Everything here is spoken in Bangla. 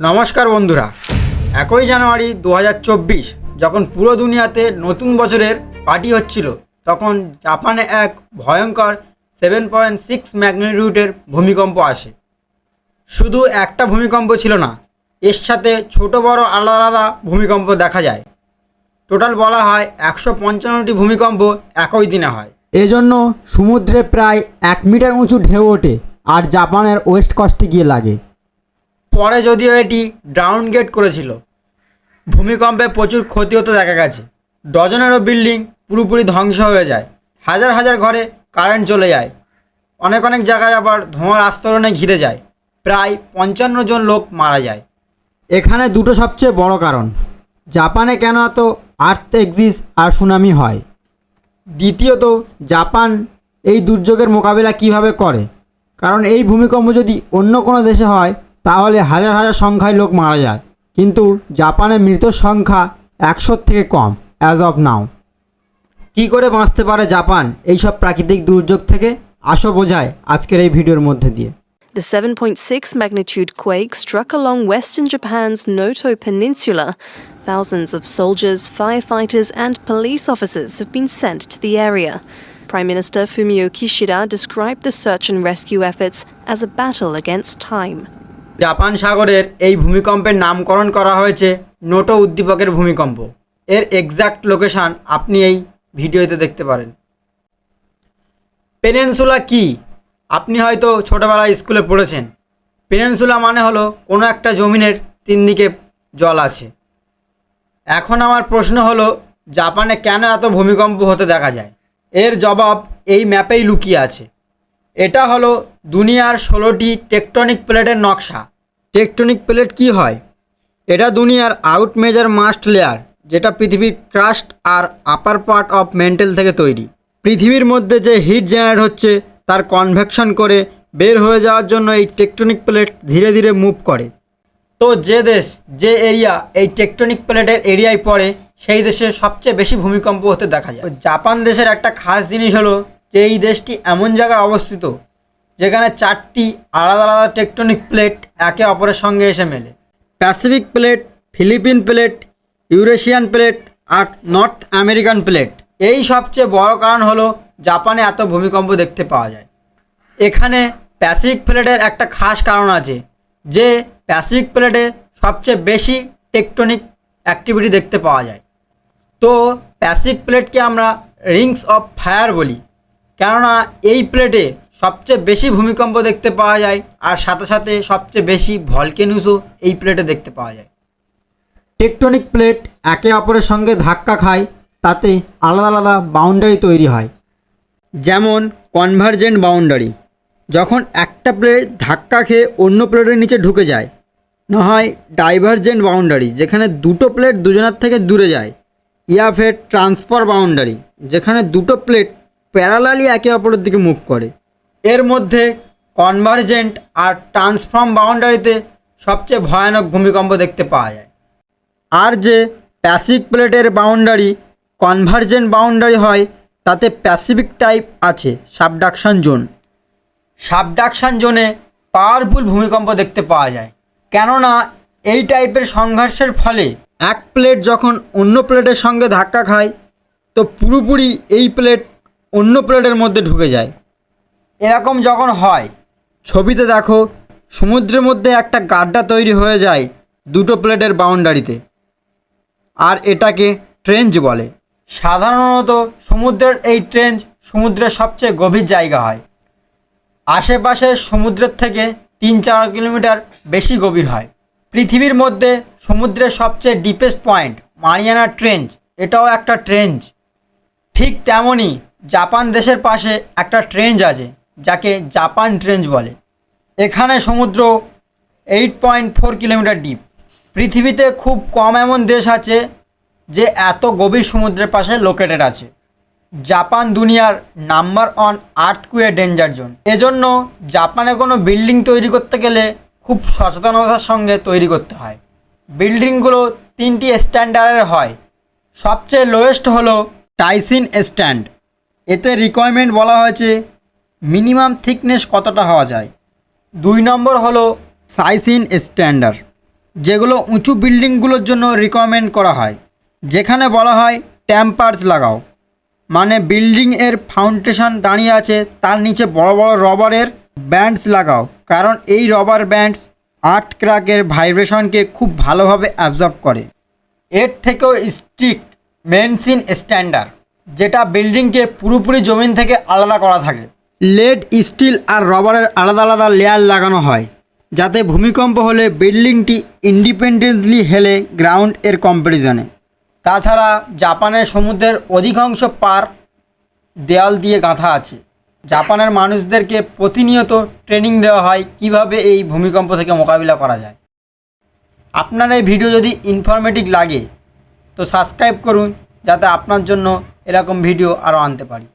নমস্কার বন্ধুরা। একই জানুয়ারি দু হাজার চব্বিশ যখন পুরো দুনিয়াতে নতুন বছরের পার্টি হচ্ছিল, তখন জাপানে এক ভয়ঙ্কর সেভেন পয়েন্ট সিক্স ম্যাগনিটিউডের ভূমিকম্প আসে। শুধু একটা ভূমিকম্প ছিল না, এর সাথে ছোট বড় আলাদা আলাদা ভূমিকম্প দেখা যায়। টোটাল বলা হয় একশো পঞ্চান্নটি ভূমিকম্প একই দিনে হয়। এজন্য সমুদ্রে প্রায় এক মিটার উঁচু ঢেউ ওঠে আর জাপানের ওয়েস্ট কস্টে গিয়ে লাগে। পরে যদিও এটি ডাউন গেট করেছিল, ভূমিকম্পে প্রচুর ক্ষতি হতে দেখা গেছে। ডজনেরও বিল্ডিং পুরোপুরি ধ্বংস হয়ে যায়। হাজার হাজার ঘরে কারেন্ট চলে যায়। অনেক অনেক জায়গায় আবার ধোঁয়ার আস্তরণে ঘিরে যায়। প্রায় পঞ্চান্ন জন লোক মারা যায়। এখানে দুটো সবচেয়ে বড় কারণ। জাপানে কেন এত আর্থ এক্সিস আর সুনামি হয়? দ্বিতীয়ত, জাপান এই দুর্যোগের মোকাবিলা কীভাবে করে? কারণ এই ভূমিকম্প যদি অন্য কোনো দেশে হয় তাহলে হাজার হাজার সংখ্যায় লোক মারা যায় কিন্তু জাপানে মৃতের সংখ্যা একশোর থেকে কম অ্যাজ অফ নাও কী করে বাঁচতে পারে জাপান এইসব প্রাকৃতিক দুর্যোগ থেকে আসো বোঝায় আজকের এই ভিডিওর মধ্যে দিয়ে The 7.6 magnitude quake struck along western Japan's Noto Peninsula. Thousands of soldiers, firefighters, and police officers have been sent to the area. Prime Minister Fumio Kishida described the search and rescue efforts as a battle against time. Japan সাগরের এই ভূমিকম্পের নামকরণ করা হয়েছে নোটো উদ্দীপকের ভূমিকম্প। এর এক্স্যাক্ট লোকেশান আপনি এই ভিডিওতে দেখতে পারেন। পেনেনসুলা কি? আপনি হয়তো ছোটোবেলায় স্কুলে পড়েছেন। পেনেনসুলা মানে হলো কোনো একটা জমিনের তিন দিকে জল আছে। এখন আমার প্রশ্ন হলো, জাপানে কেন এত ভূমিকম্প হতে দেখা যায়? এর জবাব এই ম্যাপেই লুকিয়ে আছে। এটা হলো দুনিয়ার ষোলোটি টেকটনিক প্লেটের নকশা। টেকটনিক প্লেট কি হয়? এটা দুনিয়ার আউট মেজার মাস্ট লেয়ার যেটা পৃথিবীর ক্রাস্ট আর আপার পার্ট অফ মেন্টেল থেকে তৈরি। পৃথিবীর মধ্যে যে হিট জেনারেট হচ্ছে, তার কনভেকশন করে বের হয়ে যাওয়ার জন্য এই টেকটনিক প্লেট ধীরে ধীরে মুভ করে। তো যে দেশ, যে এরিয়া এই টেকটনিক প্লেটের এরিয়ায় পড়ে, সেই দেশে সবচেয়ে বেশি ভূমিকম্প হতে দেখা যায়। জাপান দেশের একটা খাস জিনিস হলো যে এই দেশটি এমন জায়গায় অবস্থিত যেখানে চারটি আলাদা আলাদা টেকটনিক প্লেট একে অপরের সঙ্গে এসে মেলে। Pacific plate Philippine plate Eurasian plate আর নর্থ আমেরিকান প্লেট এই সবচেয়ে বড় কারণ হলো জাপানে এত ভূমিকম্প দেখতে পাওয়া যায়। এখানে প্যাসিফিক প্লেটের একটা খাস কারণ আছে যে প্যাসিফিক প্লেটে সবচেয়ে বেশি টেকটনিক অ্যাক্টিভিটি দেখতে পাওয়া যায়। তো প্যাসিফিক প্লেটকে আমরা রিংস অফ ফায়ার বলি। কেননা এই প্লেটে সবচেয়ে বেশি ভূমিকম্প দেখতে পাওয়া যায় আর সাথে সাথে সবচেয়ে বেশি ভলকেনুসও এই প্লেটে দেখতে পাওয়া যায়। টেকটনিক প্লেট একে অপরের সঙ্গে ধাক্কা খায়, তাতে আলাদা আলাদা বাউন্ডারি তৈরি হয়। যেমন কনভার্জেন্ট বাউন্ডারি, যখন একটা প্লেট ধাক্কা খেয়ে অন্য প্লেটের নিচে ঢুকে যায়, না হয় ডাইভার্জেন্ট বাউন্ডারি, যেখানে দুটো প্লেট দুজনের থেকে দূরে যায়। ইয়া ফের ট্রান্সফার বাউন্ডারি, যেখানে দুটো প্লেট প্যারালালি একে অপরের দিকে মুভ করে। এর মধ্যে কনভার্জেন্ট আর ট্রান্সফর্ম বাউন্ডারিতে সবচেয়ে ভয়ানক ভূমিকম্প দেখতে পাওয়া যায়। আর যে প্যাসিফিক প্লেটের বাউন্ডারি কনভার্জেন্ট বাউন্ডারি হয়, তাতে প্যাসিফিক টাইপ আছে সাবডাকশন জোন সাবডাকশন জোনে পাওয়ারফুল ভূমিকম্প দেখতে পাওয়া যায়। কেননা এই টাইপের সংঘর্ষের ফলে এক প্লেট যখন অন্য প্লেটের সঙ্গে ধাক্কা খায়, তো পুরোপুরি এই প্লেট অন্য প্লেটের মধ্যে ঢুকে যায়। এরকম যখন হয়, ছবিতে দেখো, সমুদ্রের মধ্যে একটা গাড্ডা তৈরি হয়ে যায় দুটো প্লেটের বাউন্ডারিতে। আর এটাকে ট্রেঞ্চ বলে। সাধারণত সমুদ্রের এই ট্রেঞ্চ সমুদ্রের সবচেয়ে গভীর জায়গা হয়। আশেপাশের সমুদ্রের থেকে তিন চার কিলোমিটার বেশি গভীর হয়। পৃথিবীর মধ্যে সমুদ্রের সবচেয়ে ডিপেস্ট পয়েন্ট মারিয়ানা ট্রেঞ্চ, এটাও একটা ট্রেঞ্চ। ঠিক তেমনই জাপান দেশের পাশে একটা ট্রেঞ্জ আছে, যাকে জাপান ট্রেঞ্জ বলে। এখানে সমুদ্র eight point four kilometre deep পৃথিবীতে খুব কম এমন দেশ আছে যে এত গভীর সমুদ্রের পাশে লোকেটেড আছে। জাপান দুনিয়ার number one earthquake danger zone এজন্য জাপানে কোনো বিল্ডিং তৈরি করতে গেলে খুব সচেতনতার সঙ্গে তৈরি করতে হয়। বিল্ডিংগুলো তিনটি স্ট্যান্ডার্ডের হয়। সবচেয়ে লোয়েস্ট হলো টাইসিন স্ট্যান্ড এতে রিকোয়ারমেন্ট বলা হয়েছে মিনিমাম থিকনেস কতটা হওয়া যায়। দুই নম্বর হলো সাইসিন স্ট্যান্ডার্ড যেগুলো উঁচু বিল্ডিংগুলোর জন্য রিকমেন্ড করা হয়, যেখানে বলা হয় ট্যাম্পার্স লাগাও। মানে বিল্ডিং এর ফাউন্ডেশন দাঁড়িয়ে আছে, তার নিচে বড় বড় রবারের ব্যান্ডস লাগাও, কারণ এই রবার ব্যান্ডস আর্ট ক্র্যাকের ভাইব্রেশনকে খুব ভালোভাবে অ্যাবজর্ব করে। এর থেকেও স্ট্রিক্ট মেনসিন স্ট্যান্ডার্ড যেটা বিল্ডিংকে পুরোপুরি জমিন থেকে আলাদা করা থাকে। লেড, স্টিল আর রবারের আলাদা আলাদা লেয়ার লাগানো হয়, যাতে ভূমিকম্প হলে বিল্ডিংটি ইন্ডিপেন্ডেন্টলি হেলে গ্রাউন্ড এর কম্প্যারিজনে তাছাড়া জাপানের সমুদ্রের অধিকাংশ পার দেয়াল দিয়ে গাঁথা আছে। জাপানের মানুষদেরকে প্রতিনিয়ত ট্রেনিং দেওয়া হয় কীভাবে এই ভূমিকম্প থেকে মোকাবিলা করা যায়। আপনার এই ভিডিও যদি ইনফরমেটিভ লাগে, তো সাবস্ক্রাইব করুন, যাতে আপনার জন্য এরকম ভিডিও আরও আনতে পারি।